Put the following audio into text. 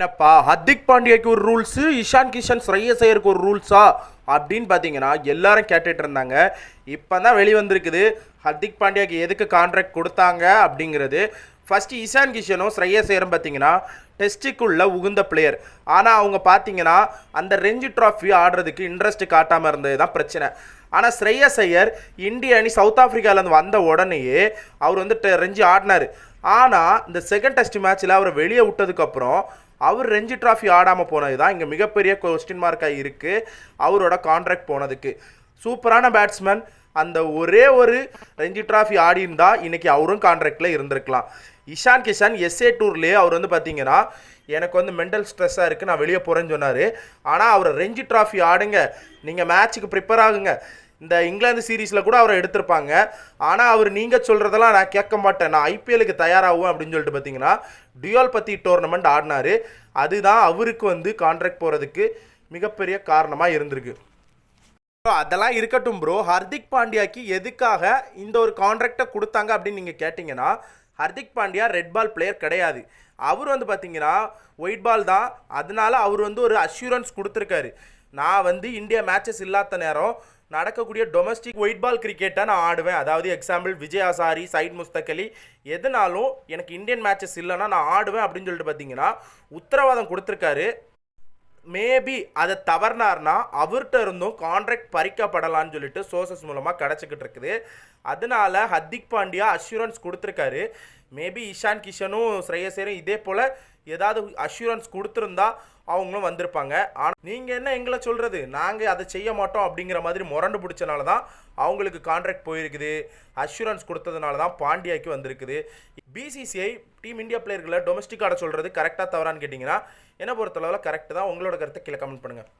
என்னப்பா ஹர்திக் பாண்டியாக்கு ஒரு ரூல்ஸு இஷான் கிஷன் ஸ்ரேயஸ் ஐயருக்கு ஒரு ரூல்ஸா அப்படின்னு பார்த்தீங்கன்னா எல்லாரும் கேட்டுட்டு இருந்தாங்க. இப்போ தான் வெளிவந்திருக்குது. ஹர்திக் பாண்டியாக்கு எதுக்கு கான்ட்ராக்ட் கொடுத்தாங்க அப்படிங்கிறது. ஃபஸ்ட்டு இஷான் கிஷனும் ஸ்ரேயஸ் ஐயரும் பார்த்தீங்கன்னா டெஸ்ட்டுக்குள்ள உகுந்த பிளேயர் ஆனால் அவங்க பார்த்தீங்கன்னா அந்த ரெஞ்சு ட்ராஃபி ஆடுறதுக்கு இன்ட்ரெஸ்ட் காட்டாமல் இருந்தது தான் பிரச்சனை. ஆனால் ஸ்ரேயஸ் ஐயர் இந்திய அணி சவுத் ஆஃப்ரிக்காவிலேருந்து வந்த உடனேயே அவர் வந்து டெ- ரெஞ்சு ஆடினார். ஆனால் இந்த செகண்ட் டெஸ்ட் மேட்ச்சில் அவரை வெளியே விட்டதுக்கப்புறம் அவர் ரெஞ்சி ட்ராஃபி ஆடாமல் போனது தான் இங்கே மிகப்பெரிய கொஸ்டின் மார்க்காக இருக்குது அவரோட கான்ட்ராக்ட் போனதுக்கு. சூப்பரான பேட்ஸ்மேன் அந்த ஒரே ஒரு ரெஞ்சி ட்ராஃபி ஆடி இருந்தா இன்னைக்கு அவரும் கான்ட்ராக்டில் இருந்திருக்கலாம். இஷான் கிஷான் எஸ்ஏ டூர்லேயே அவர் வந்து பார்த்தீங்கன்னா எனக்கு வந்து மென்டல் ஸ்ட்ரெஸ்ஸாக இருக்குது நான் வெளியே போகிறேன்னு சொன்னார். ஆனால் அவர் ரெஞ்சி ட்ராஃபி ஆடுங்க. நீங்கள் மேட்ச்சுக்கு ப்ரிப்பேர் ஆகுங்க. இந்த இங்கிலாந்து சீரீஸில் கூட அவரை எடுத்திருப்பாங்க. ஆனால் அவர் நீங்கள் சொல்கிறதெல்லாம் நான் கேட்க மாட்டேன். நான் ஐபிஎலுக்கு தயாராகுவேன் அப்படின்னு சொல்லிட்டு பார்த்தீங்கன்னா டியூல் பற்றி டோர்னமெண்ட் ஆடினாரு. அதுதான் அவருக்கு வந்து கான்ட்ராக்ட் போகிறதுக்கு மிகப்பெரிய காரணமாக இருந்திருக்கு. ப்ரோ அதெல்லாம் இருக்கட்டும் ப்ரோ ஹர்திக் பாண்டியாக்கு எதுக்காக இந்த ஒரு கான்ட்ராக்டை கொடுத்தாங்க அப்படின்னு நீங்கள் கேட்டிங்கன்னா Hardik Pandya red ball player கிடையாது. அவர் வந்து பார்த்தீங்கன்னா ஒயிட் பால் தான். அதனால அவர் வந்து ஒரு அஷூரன்ஸ் கொடுத்துருக்காரு. நான் வந்து இந்தியா மேட்சஸ் இல்லாத நேரம் நடக்கக்கூடிய டொமஸ்டிக் ஒயிட் பால் கிரிக்கெட்டை நான் ஆடுவேன். அதாவது எக்ஸாம்பிள் விஜய் அசாரி சைட் முஸ்தகலி எதனாலும் எதுனாலும் எனக்கு இந்தியன் மேட்சஸ் இல்லைன்னா நான் ஆடுவேன் அப்படின்னு சொல்லிட்டு பார்த்தீங்கன்னா உத்தரவாதம் கொடுத்துருக்காரு. மேபி அதை தவறினார்னா அவர்கிட்ட இருந்தும் கான்ட்ராக்ட் பறிக்கப்படலான்னு சொல்லிட்டு சோர்சஸ் மூலமாக கிடச்சிக்கிட்டு இருக்குது. அதனால ஹர்திக் பாண்டியா அஷூரன்ஸ் கொடுத்துருக்காரு. மேபி இஷான் கிஷனும் ஸ்ரேயசேரும் இதே போல் ஏதாவது அஷூரன்ஸ் கொடுத்துருந்தா அவங்களும் வந்திருப்பாங்க. ஆனால் நீங்கள் என்ன எங்களை சொல்கிறது நாங்கள் அதை செய்ய மாட்டோம் அப்படிங்கிற மாதிரி முரண்டு பிடிச்சனால தான் அவங்களுக்கு கான்ட்ராக்ட் போயிருக்குது. அஷூரன்ஸ் கொடுத்ததுனால தான் பாண்டியாக்கு வந்திருக்குது. பிசிசிஐ டீம் இந்தியா பிளேயர்களை டொமஸ்டிக் ஆட சொல்கிறது கரெக்டாக தவறான்னு கேட்டிங்கன்னா என்னை பொறுத்தளவில் கரெக்டு தான். உங்களோட கருத்தை கீழே கமெண்ட் பண்ணுங்கள்